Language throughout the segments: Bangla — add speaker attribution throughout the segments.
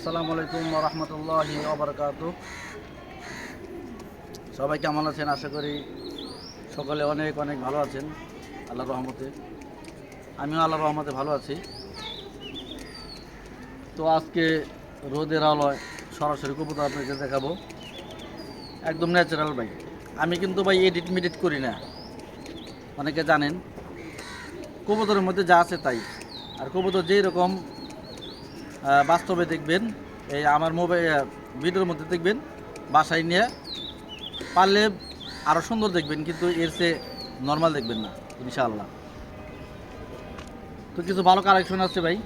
Speaker 1: আসসালামু আলাইকুম রহমতুল্লাহি ওবরকাত সবাই কেমন আছেন? আশা করি সকলে অনেক অনেক ভালো আছেন। আল্লাহ রহমতে। আমিও আল্লাহ রহমতে ভালো আছি। তো আজকে রোদের আলোয় সরাসরি কবুতর আপনাকে দেখাবো। একদম ন্যাচারাল ভাই। আমি কিন্তু ভাই এডিট মেডিট করি না। অনেকে জানেন। কবুতরের মধ্যে যা আছে তাই। আর কবুতর যেই রকম বাস্তবে দেখবেন, এই আমার মোবাইল ভিডিওর মধ্যে দেখবেন, বাসায় নিয়ে পারলে আরও সুন্দর দেখবেন, কিন্তু এর চেয়ে নর্মাল দেখবেন না, ইনশাআল্লাহ। তো কিছু ভালো কালেকশন আছে ভাই।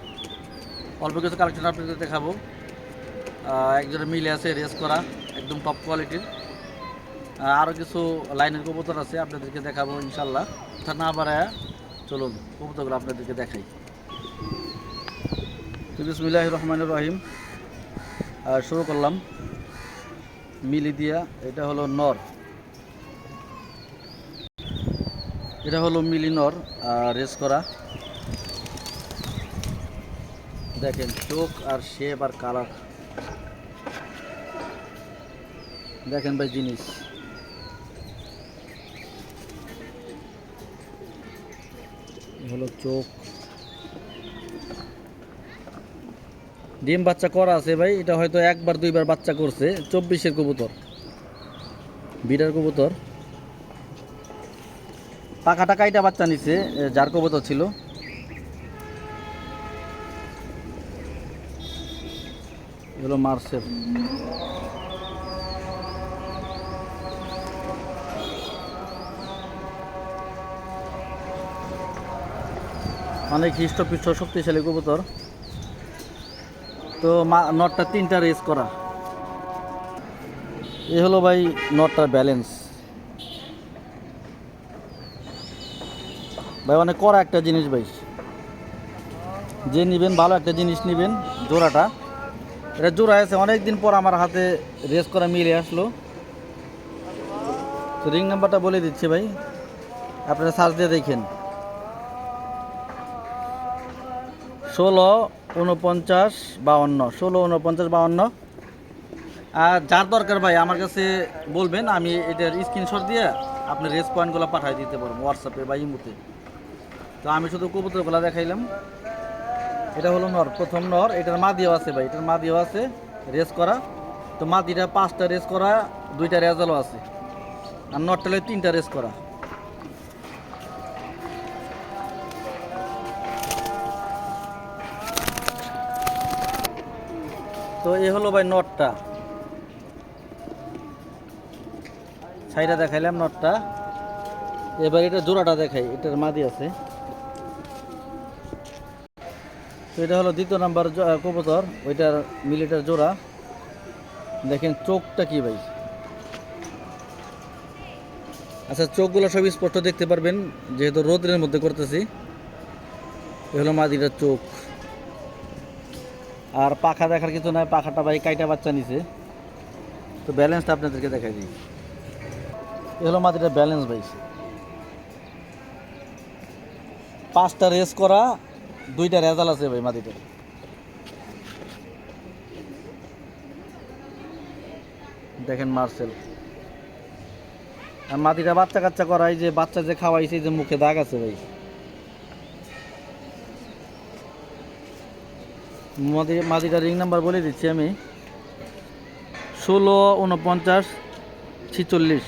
Speaker 1: অল্প কিছু কালেকশন আপনাদের দেখাবো। একজনের মিলে আছে রেস করা, একদম টপ কোয়ালিটির আরও কিছু লাইনের কবুতর আছে, আপনাদেরকে দেখাবো ইনশাল্লাহ না বাড়ায় চলুন, কবুতরগুলো আপনাদেরকে দেখাই। তো বিসমুল্লাহ রহমান রহিম। আর শুরু করলাম। মিলি দিয়া, এটা হলো নর। এটা হলো মিলি নর, আর রেস করা। দেখেন, চোখ আর শেপ আর কালার। দেখেন ভাই, জিনিস। হলো চোখ ডিম বাচ্চা করা আছে ভাই, এটা হয়তো একবার, দুইবার বাচ্চা করছে। চব্বিশের কবুতর। বিডার কবুতর। পাখাটা কাইটা বাচ্চা নিছে যার কবুতর ছিল। এগুলো মার্সেল অনেক হৃষ্টপৃষ্ট, শক্তিশালী কবুতর। তো নটটা তিনটা রেস করা। এ হলো ভাই নটটার ব্যালেন্স ভাই, অনেক করা একটা জিনিস ভাই। যে নেবেন, ভালো একটা জিনিস নেবেন, জোড়াটা। এটা জোড়া আছে অনেক দিন পর আমার হাতে রেস করা মিলে আসলো। তো রিং নাম্বারটা বলে দিচ্ছি ভাই। আপনারা সার্চ দিয়ে দেখেন। ষোলো উনপঞ্চাশ বাউন্ন, ষোলো উনপঞ্চাশ বাউন্ন। আর যার দরকার ভাই, আমার কাছে বলবেন, আমি এটার স্ক্রিনশট দিয়ে আপনি রেস পয়েন্টগুলো পাঠিয়ে দিতে পারব হোয়াটসঅ্যাপে বা ইমুতে। তো আমি শুধু কবুতরগুলো দেখাইলাম। এটা হলো নর, প্রথম নর। এটার মা মাদিও আছে ভাই, এটার মা মাদিও আছে রেস করা। তো মাদিটা পাঁচটা রেস করা, দুইটা রেজালও আছে। আর নরটা হলো তিনটা রেস করা। তো এ হলো ভাই নটটা। সাইডা দেখাইলাম নটটা। এবার এটা জোড়াটা দেখাই, এটার মাদি আছে। তো এটা হলো দ্বিতীয় নাম্বার কবুতর, ওইটার মিলিটার জোড়া। দেখেন চোখটা কি ভাই। আচ্ছা চোখগুলো সব স্পষ্ট দেখতে পারবেন, যেহেতু রোদ্রের মধ্যে করতেছি। এ হলো মাদিটার চোখ। আর পাখা দেখার কিছু নাই, পাখাটা ভাই কাইটা বাচ্চা নিছে। তো ব্যালেন্সটা আপনাদেরকে দেখাই দিই। এ হলো মাটিটা ব্যালেন্স ভাই। পাঁচটা রেস করা, দুইটা রেজাল আছে ভাই মাটিটা দেখেন মার্সেল আর মাটিটা বাচ্চা কাচ্চা করাই যে বাচ্চা যে খাওয়াইছে যে মুখে দাগ আছে ভাই। মাদি মাদিটা রিং নাম্বার বলে দিচ্ছি আমি। ষোলো উনপঞ্চাশ ছিচল্লিশ।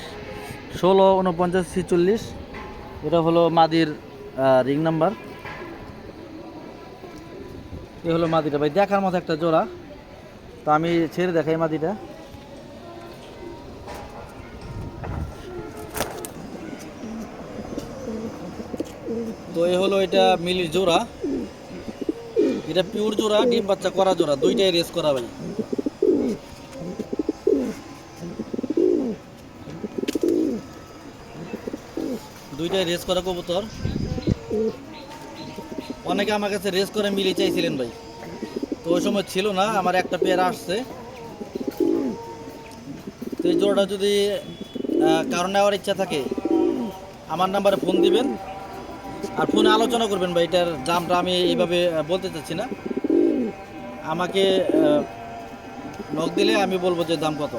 Speaker 1: ষোলো উনপঞ্চাশ ছিচল্লিশ, এটা হলো মাদির রিং নাম্বার এ হলো মাদিটা ভাই, দেখার মতো একটা জোড়া। তো আমি ছেড়ে দেখাই মাদিটা তো এ হলো এটা মিলির জোড়া। এটা পিওর জোড়া ডিম বাচ্চা করা জোড়া দুইটাই রেস করা ভাই। দুইটাই রেস করা কবুতর। অনেকে আমার কাছে রেস করে মিলি চাইছিলেন ভাই। তো ওই সময় ছিল না আমার একটা পেয়ার আসছে। তো এই জোড়াটা যদি আহ, কারও নেওয়ার ইচ্ছা থাকে আমার নাম্বারে ফোন দিবেন। আর ফোনে আলোচনা করবেন ভাই, এটার দামটা আমি এইভাবে বলতে চাচ্ছি না। আমাকে নখ দিলে আমি বলব যে দাম কত।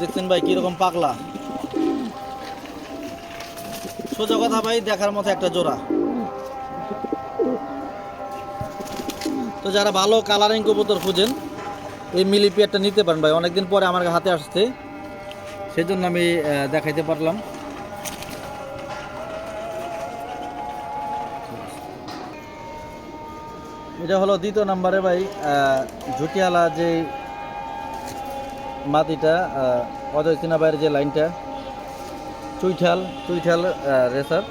Speaker 1: দেখছেন ভাই, কীরকম পাগলা। সোজা কথা ভাই, দেখার মতো একটা জোড়া। তো যারা ভালো কালারিং কবুতর খুঁজেন, এই মিলি পেয়ারটা নিতে পারেন ভাই, অনেকদিন পরে আমার হাতে আসছে। সেই জন্য আমি দেখাইতে পারলাম। এটা হলো দ্বিতীয় নাম্বারে ভাই ঝুটিয়ালা যে মাটিটা অজয় সিনা ভাইয়ের যে লাইনটা চুইঠাল চুইঠাল রেসার,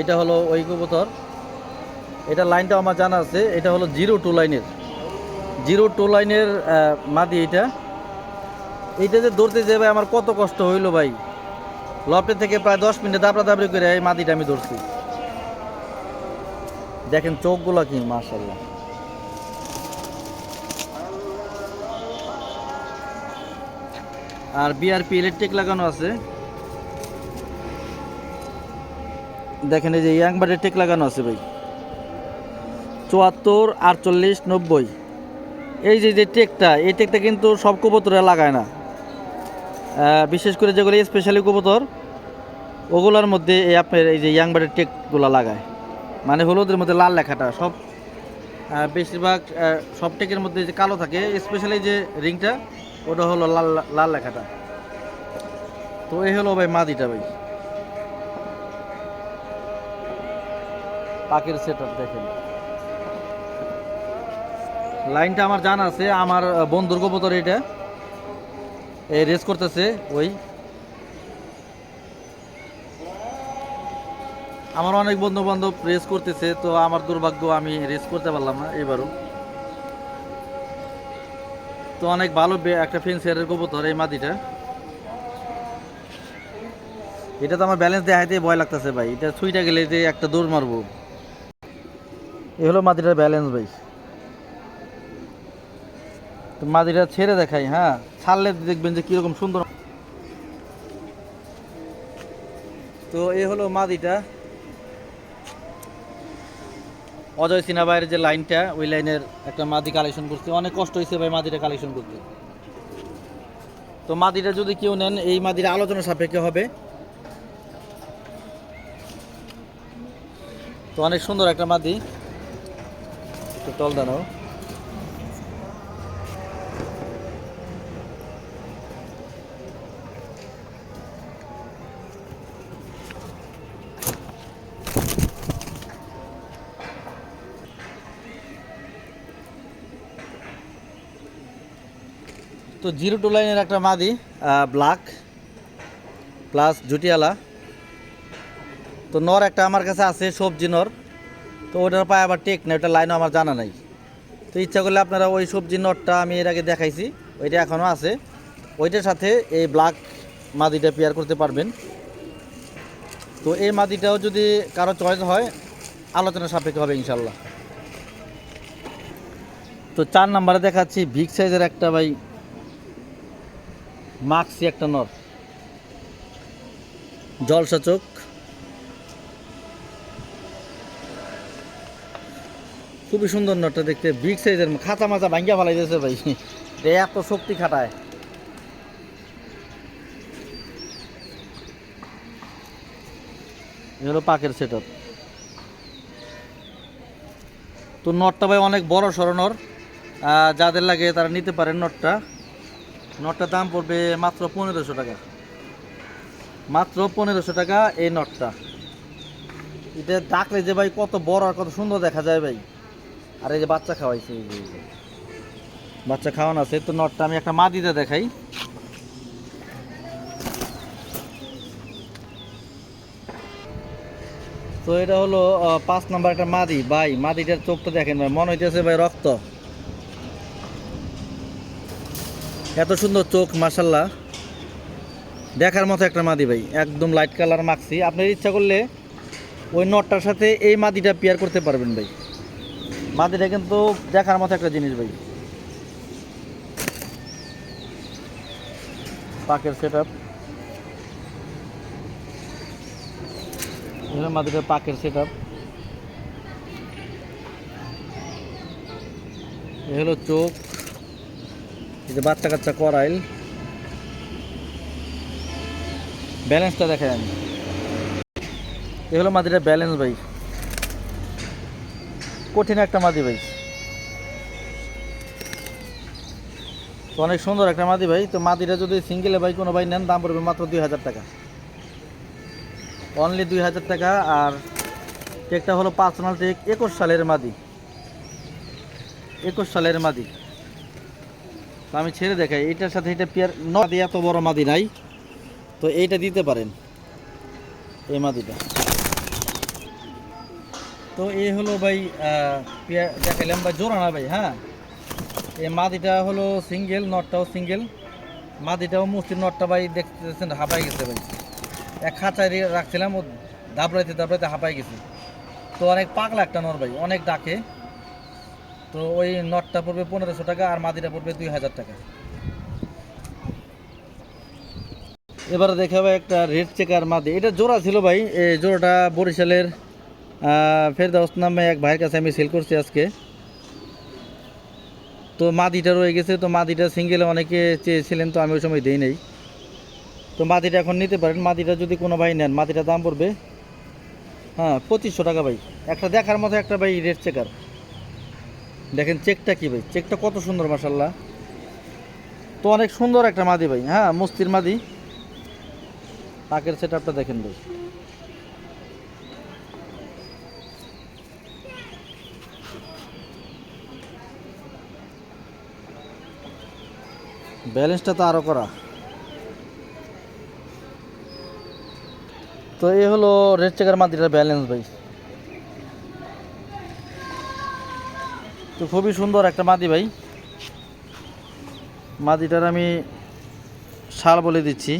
Speaker 1: এটা হলো ওই কবুতর। এটা লাইনটা আমার জানা আছে, এটা হলো জিরো টু লাইনের, জিরো টু লাইনের মাদি এটা। এইটা যে ধরতে যে ভাই, আমার কত কষ্ট হইল ভাই। লপটে থেকে প্রায় দশ মিনিট দাবড়া দাবড়ি করে এই মাদিটা আমি ধরছি। দেখেন চোখগুলো কি মার্শাল্লাহ আর বিআরপি ইলেকট্রিক লাগানো আছে। দেখেন এই যে ইয়াং ইয়াংবারের টেক লাগানো আছে ভাই। চুয়াত্তর, আটচল্লিশ, নব্বই। এই যে যে টেকটা এই টেকটা কিন্তু সব কবুতরে লাগায় না। বিশেষ করে যেগুলো স্পেশালি কবুতর, ওগুলোর মধ্যে এই আপনার এই যে ইয়াংবারের টেকগুলো লাগায়। মানে হলুদের মধ্যে লাল লেখাটা, সব বেশিরভাগ সব টেকের মধ্যে যে কালো থাকে স্পেশালি যে রিংটা ওটা হলো লাল লাল লেখাটা। তো এই হলো ভাই মাদিটা ভাই। পাখির সেট আপ দেখেন। লাইনটা আমার জানা আছে, আমার বন্ধুর কবুতর এটা। রেস করতেছে, ওই। আমার অনেক বন্ধু বান্ধব রেস করতেছে, তো আমার দুর্ভাগ্য আমি রেস করতে পারলাম না এবারও তো অনেক ভালো একটা ফেন্সিয়ারের কবুতর এই মাদিটা। এটা তো আমার ব্যালেন্স দেখাইতে ভয় লাগতেছে ভাই। এটা ছুইটা গেলে যে একটা দৌড় মারবো। এ হলো মাদিটার ব্যালেন্স ভাই। তো মাদিটা ছেড়ে দেখাই হ্যাঁ? ছাড়লে দেখবেন যে কীরকম সুন্দর। তো এ হলো মাদিটা অজয় সিনহা ভাইয়ের যে লাইনটা, ওই লাইনের একটা মাদি কালেকশন করছে। অনেক কষ্ট হয়েছে ভাই মাদিটা কালেকশন করতে। তো মাদিটা যদি কেউ নেন, এই মাদির আলোচনা সাপেক্ষে হবে। তো অনেক সুন্দর একটা মাদি একটু দাঁড়াও তো জিরো টু লাইনের একটা মাদি ব্ল্যাক প্লাস জুটিয়ালা। তো নর একটা আমার কাছে আছে, সবজি নর। তো ওটার পায়ে আবার টেক না ওটা লাইনও আমার জানা নাই। তো ইচ্ছা করলে আপনারা ওই সবজি নটটা আমি এর আগে দেখাইছি, ওইটা এখনও আছে। ওইটার সাথে এই ব্ল্যাক মাদিটা পেয়ার করতে পারবেন। তো এই মাদিটাও যদি কারও চয়েস হয়, আলোচনা সাপেক্ষে হবে ইনশাল্লাহ তো চার নাম্বারে দেখাচ্ছি বিগ সাইজের একটা ভাই। মাক্সি একটা নর। জলসা চোখ। খুবই সুন্দর নটটা দেখতে। বিগ সাইজের খাঁচা মাচা ভাঙ্গিয়া ফেলাই দিয়েছে ভাই এত শক্তি খাটায়। এ হলো পাকের সেট তো নটটা ভাই অনেক বড় সড়ো নর। যাদের লাগে তারা নিতে পারেন নটটা নটটার দাম পড়বে মাত্র পনেরোশো টাকা। মাত্র পনেরোশো টাকা এই নটটা। এটা ডাকলে যে ভাই কত বড় আর কত সুন্দর দেখা যায় ভাই। আর এই যে বাচ্চা খাওয়াইছে এই যে বাচ্চা খাওয়ানো আছে, তো নটটা আমি একটা মাদিতে দেখাই। তো এটা হলো পাঁচ নাম্বার একটা মাদি। ভাই, মাদিটার চোখটা দেখেন ভাই, মনে হইতেছে ভাই রক্ত। এত সুন্দর চোখ মাসাল্লাহ দেখার মতো একটা মাদি ভাই, একদম লাইট কালার মাখছি আপনার ইচ্ছা করলে ওই নটটার সাথে এই মাদিটা পেয়ার করতে পারবেন ভাই। মাদিটা কিন্তু দেখার মতো একটা জিনিস ভাই। পাকের সেট আপ মাদিটা পাকের সেট আপ এ হলো চোখ। এই যে বাচ্চা কাচ্চা করাইল। ব্যালেন্সটা দেখাই আমি এ হলো মাদিটা ব্যালেন্স ভাই। কঠিন একটা মাদি ভাই। তো অনেক সুন্দর একটা মাদি ভাই। তো মাদিটা যদি সিঙ্গেলে ভাই, কোনো ভাই নেন, দাম পড়বে মাত্র দুই হাজার টাকা। অনলি দুই হাজার টাকা। আর টেকটা হলো পার্সোনাল টেক একুশ সালের মাদি। একুশ সালের মাদি। আমি ছেড়ে দেখাই, এটার সাথে এটা পেয়ার নদী এত বড় মাদি নাই। তো এইটা দিতে পারেন, এই মাদিটা। তো এই হলো ভাই পেয়ার দেখাইলাম ভাই জোড়া না ভাই হ্যাঁ? এই মাদিটা হলো সিঙ্গেল নটটাও সিঙ্গেল মাদিটাও মুস্তির নটটা ভাই দেখতেছেন হাঁপাই গেছে ভাই। এক খাঁচায় রাখছিলাম, ও দাবড়াইতে দাবড়াইতে হাঁপাই গেছে। তো অনেক পাগলা একটা নর ভাই, অনেক ডাকে। তো ওই নটটা পড়বে পনেরোশো টাকা আর মাদিটা পড়বে দুই হাজার টাকা। এবারে দেখাবে একটা রেড চেকার মাদি। এটা জোড়া ছিল ভাই, এই জোড়াটা বরিশালের ফেরদাউস নামে এক ভাইয়ের কাছে আমি সেল করছি আজকে। তো মাদিটা রয়ে গেছে, তো মাদিটা সিঙ্গেলে অনেকে চেয়েছিলেন, তো আমি ওই সময় দিই নেই। তো মাদিটা এখন নিতে পারেন, মাদিটা যদি কোনো ভাই নেন, মাদিটার দাম পড়বে হ্যাঁ পঁচিশশো টাকা ভাই। একটা দেখার মতো একটা ভাই রেড চেকার। দেখেন চেকটা কি ভাই? চেকটা কত সুন্দর মাসাল্লাহ তো অনেক সুন্দর একটা মাদি ভাই হ্যাঁ মস্তির মাদি। পাকের সেট আপটা দেখেন ভাই। ব্যালেন্সটা তো আরও করা। তো এই হলো রেড চেকার মাদিটার ব্যালেন্স ভাই। তো খুবই সুন্দর একটা মাদি ভাই। মাদিটার আমি শাল বলে দিচ্ছি।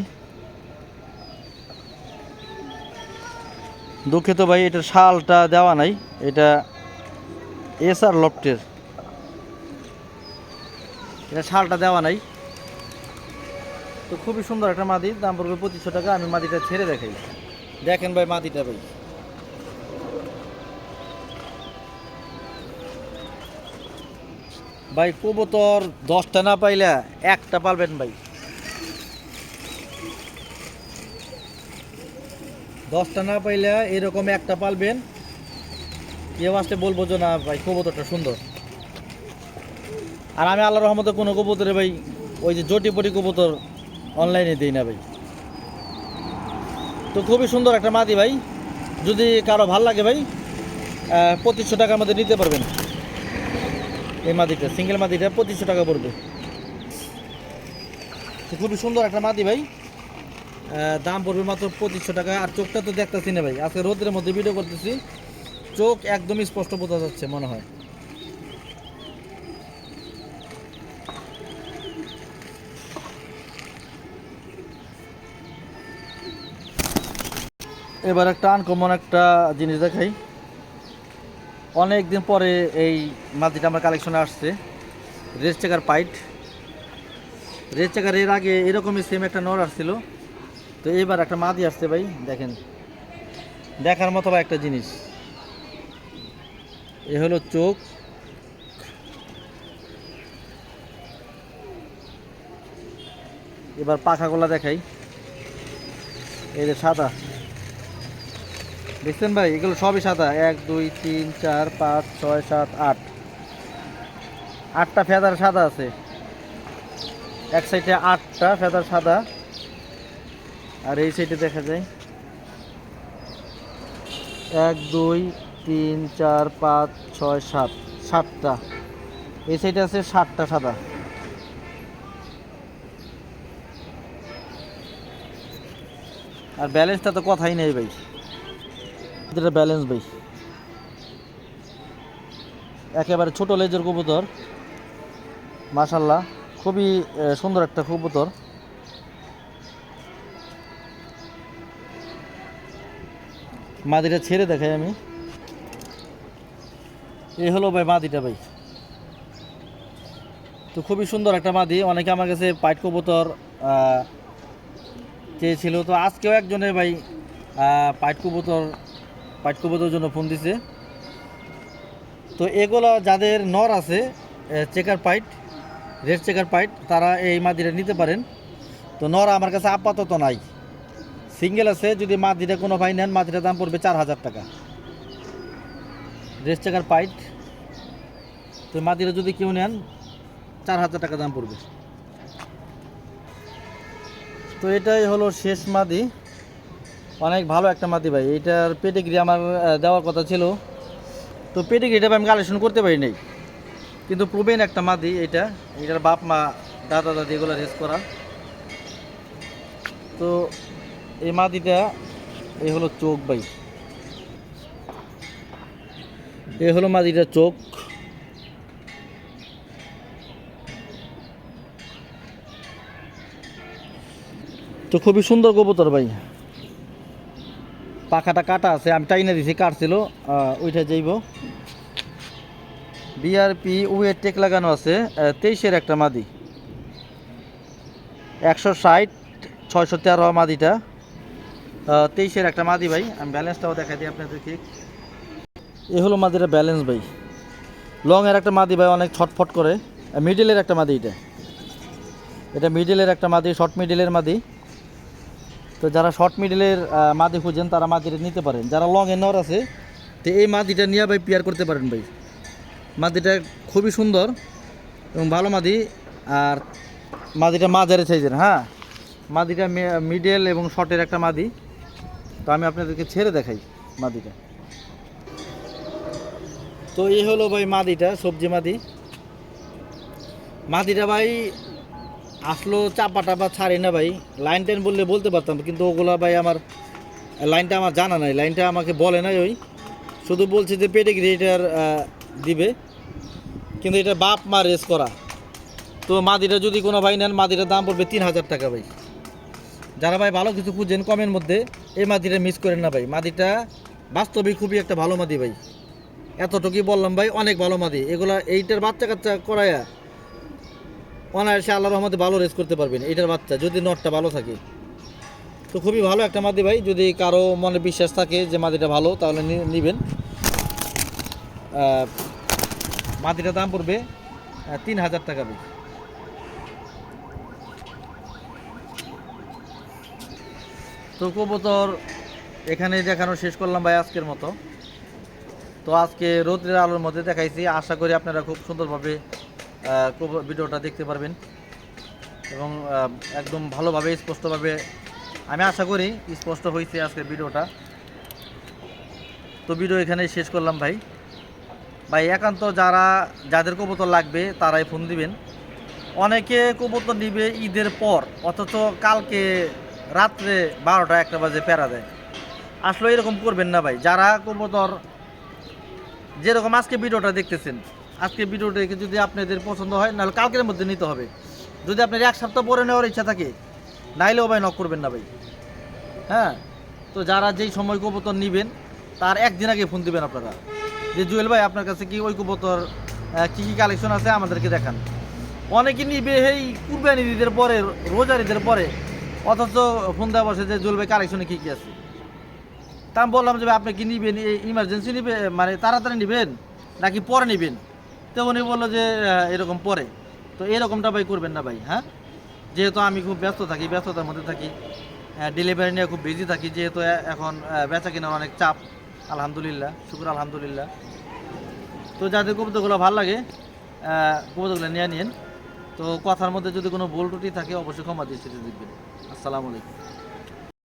Speaker 1: দুঃখিত ভাই এটা শালটা দেওয়া নাই, এটা এস আর লফটের। এটা শালটা দেওয়া নাই। তো খুবই সুন্দর একটা মাদি, দাম পড়বে পঁচিশশো টাকা, আমি মাদিটা ছেড়ে দেখাই। দেখেন ভাই মাদিটা ভাই। ভাই, কবুতর দশটা না পাইলে একটা পালবেন ভাই। দশটা না পাইলে এরকম একটা পালবেন। কেউ আসলে বলব যে, না ভাই, কবুতরটা সুন্দর। আর আমি আল্লাহ রহমতে কোনো কবুতরে ভাই, ওই যে জটিপটি কবুতর অনলাইনে দিই না ভাই। তো খুবই সুন্দর একটা মাদি ভাই। যদি কারও ভালো লাগে ভাই পঁচিশশো টাকার মধ্যে নিতে পারবেন। এই মাদিটা সিঙ্গেল মাদিটা পঁচিশশো টাকা পড়বে। খুবই সুন্দর একটা মাদি ভাই। দাম পড়বে মাত্র পঁচিশশো টাকা। আর চোখটা তো দেখতেছি না ভাই। আজকে রোদের মধ্যে ভিডিও করতেছি। চোখ একদমই স্পষ্ট বোঝা যাচ্ছে মনে হয়। এবার একটা আনকমন একটা জিনিস দেখাই। অনেক দিন পরে এই মাটিটা আমার কালেকশনে আসছে। রেড চেকার পাইট। রেড চেকার এর আগে এরকমই সেম একটা নর আসছিল। তো এবার একটা মাদি আসছে ভাই, দেখেন। দেখার মতো ভাই একটা জিনিস। এ হলো চোখ। এবার পাখাগুলা দেখাই। যে সাদা। দেখছেন ভাই, এগুলো সবই সাদা। এক, দুই, তিন, চার, পাঁচ, ছয়, সাত, আট। আটটা ফেদার সাদা আছে। এক সাইডে আটটা ফেদার সাদা। আর এই সাইডে দেখা যায়। এক, দুই, তিন, চার, পাঁচ, ছয়, সাত। সাতটা। এই সাইডে আছে সাতটা সাদা। আর ব্যালেন্সটা তো কথাই নেই ভাই। এটা ব্যালেন্স ভাই। একেবারে ছোট লেজের কবুতর। মাশাল্লাহ খুবই সুন্দর একটা কবুতর। মাদিটা ছেড়ে দেখাই আমি। এই হলো ভাই মাদিটা ভাই। তো খুবই সুন্দর একটা মাদি। অনেকে আমার কাছে পাইট কবুতর চেয়েছিল। তো আজকেও একজনের ভাই পাইট কবুতর কবুতর জন্য ফোন দিছে। তো এগুলো যাদের নর আছে চেকার পাইট, রেড চেকার পাইট, তারা এই মাদিটা নিতে পারেন। তো নর আমার কাছে আপাতত নাই। সিঙ্গেল আছে, যদি মাদিটা কোনো ভাই নেন মাদিটার দাম পড়বে চার হাজার টাকা। রেড চেকার পাইট, তো মাদিটা যদি কেউ নেন, চার হাজার টাকা দাম পড়বে। তো এটাই হলো শেষ মাদি। অনেক ভালো একটা মাদি ভাই। এটার পেটিগ্রি আমার দেওয়ার কথা ছিল। তো পেটিগ্রিটা আমি কালেকশন করতে পারি নাই। কিন্তু প্রবীণ একটা মাদি এটা এটার বাপ মা, দাদা দাদি এগুলো রেস করা। তো এই মাদিটা এই হলো চোখ ভাই। এই হলো মাদিটার চোখ। তো খুবই সুন্দর কবুতর ভাই। পাখাটা কাটা আছে, আমি টাইনে দিছি, কাটছিল ওইটা যাইব। বিআরপি ওয়েট টেক লাগানো আছে তেইশের একটা মাদি। একশো ষাট, ছয়শো তেরো মাদিটা। তেইশের একটা মাদি ভাই, আমি ব্যালেন্সটাও দেখাই দিই আপনাদেরকে। এ হলো মাদিটা ব্যালেন্স ভাই। লং এর একটা মাদি ভাই, অনেক ছটফট করে। মিডিলের একটা মাদি এটা। এটা মিডিলের একটা মাদি শর্ট মিডিলের মাদি। তো যারা শর্ট মিডিলের মাদি খুঁজেন, তারা মাদিটা নিতে পারেন। যারা লং এর নর আছে, তো এই মাদিটা নিয়ে ভাই পেয়ার করতে পারেন ভাই। মাদিটা খুবই সুন্দর এবং ভালো মাদি। আর মাদিটা মাঝারি সাইজের হ্যাঁ? মাদিটা মিডল এবং শর্টের একটা মাদি। তো আমি আপনাদেরকে ছেড়ে দেখাই মাদিটা। তো এই হলো ভাই মাদিটা, সবজি মাদি। মাদিটা ভাই আসলো চাপা টাপা ছাড়ি না ভাই। লাইন টাইন বললে বলতে পারতাম, কিন্তু ওগুলা ভাই আমার, লাইনটা আমার জানা নাই, লাইনটা আমাকে বলে নাই ওই। শুধু বলছে যে পেডিগ্রি এটার দিবে, কিন্তু এটা বাপ মা রেস করা। তো মাদিটা যদি কোনো ভাই নেন, মাদিটার দাম পড়বে তিন হাজার টাকা ভাই। যারা ভাই ভালো কিছু খুঁজছেন কমের মধ্যে, এই মাদিটা মিস করেন না ভাই। মাদিটা বাস্তবিক খুবই একটা ভালো মাদি ভাই। এতটুকুই বললাম ভাই, অনেক ভালো মাদি। এগুলা এইটার বাচ্চা কাচ্চা করায়া অনায়াসে আল্লাহ রহমতে ভালো রেস করতে পারবেন এটার বাচ্চা যদি নটটা ভালো থাকে। তো খুবই ভালো একটা মাদি ভাই যদি কারও মনে বিশ্বাস থাকে যে মাদিটা ভালো তাহলে নিবেন। আহ, মাদিটার দাম পড়বে তিন হাজার টাকা ভাই তো কবুতর এখানে দেখানো শেষ করলাম ভাই আজকের মতো। তো আজকে রৌদ্রের আলোর মধ্যে দেখাইছি আশা করি আপনারা খুব সুন্দরভাবে ভিডিওটা দেখতে পারবেন। এবং একদম ভালোভাবে, স্পষ্টভাবে আমি আশা করি স্পষ্ট হয়েছে আজকের ভিডিওটা। তো ভিডিও এখানে শেষ করলাম ভাই। ভাই, একান্ত যারা, যাদের কবুতর লাগবে, তারাই ফোন দিবেন। অনেকে কবুতর নিবে ঈদের পর, অথচ কালকে রাত্রে বারোটা একটা বাজে প্যারা দেয়। আসলে এরকম করবেন না ভাই। যারা কবুতর, যেরকম আজকে ভিডিওটা দেখতেছেন আজকে ভিডিওটা যদি আপনাদের পছন্দ হয়, নাহলে কালকের মধ্যে নিতে হবে। যদি আপনার এক সপ্তাহ পরে নেওয়ার ইচ্ছা থাকে, নাইলেও ভাই নক করবেন না ভাই। হ্যাঁ? তো যারা যেই সময় কবুতর নেবেন, তার একদিন আগে ফোন দিবেন আপনারা। যে জুয়েল ভাই, আপনার কাছে কি ওই কবুতর কী কি কালেকশন আছে আমাদেরকে দেখান। অনেকে নিবে এই কুরবানি ঈদের পরে, রোজার ঈদের পরে। অথচ ফোন দেওয়া বসে যে জুয়েল ভাই কালেকশনে কী কী আছে? তা আমি বললাম যে আপনি কি নিবেন? ইমার্জেন্সি নিবে মানে তাড়াতাড়ি নেবেন, নাকি পরে নেবেন? তো উনি বলল যে এরকম পরে। তো এরকমটা ভাই করবেন না ভাই হ্যাঁ? যেহেতু আমি খুব ব্যস্ত থাকি, ব্যস্ততার মধ্যে থাকি ডেলিভারি নিয়ে খুব বিজি থাকি, যেহেতু এখন বেচা কেনার অনেক চাপ, আলহামদুলিল্লাহ, শুক্র আলহামদুলিল্লাহ। তো যাদের কবিতাগুলো ভালো লাগে কবিতাগুলো নিয়ে নিন। তো কথার মধ্যে যদি কোনো ভুল ত্রুটি থাকে, অবশ্যই ক্ষমা সেটা দেখবেন। আসসালামু আলাইকুম।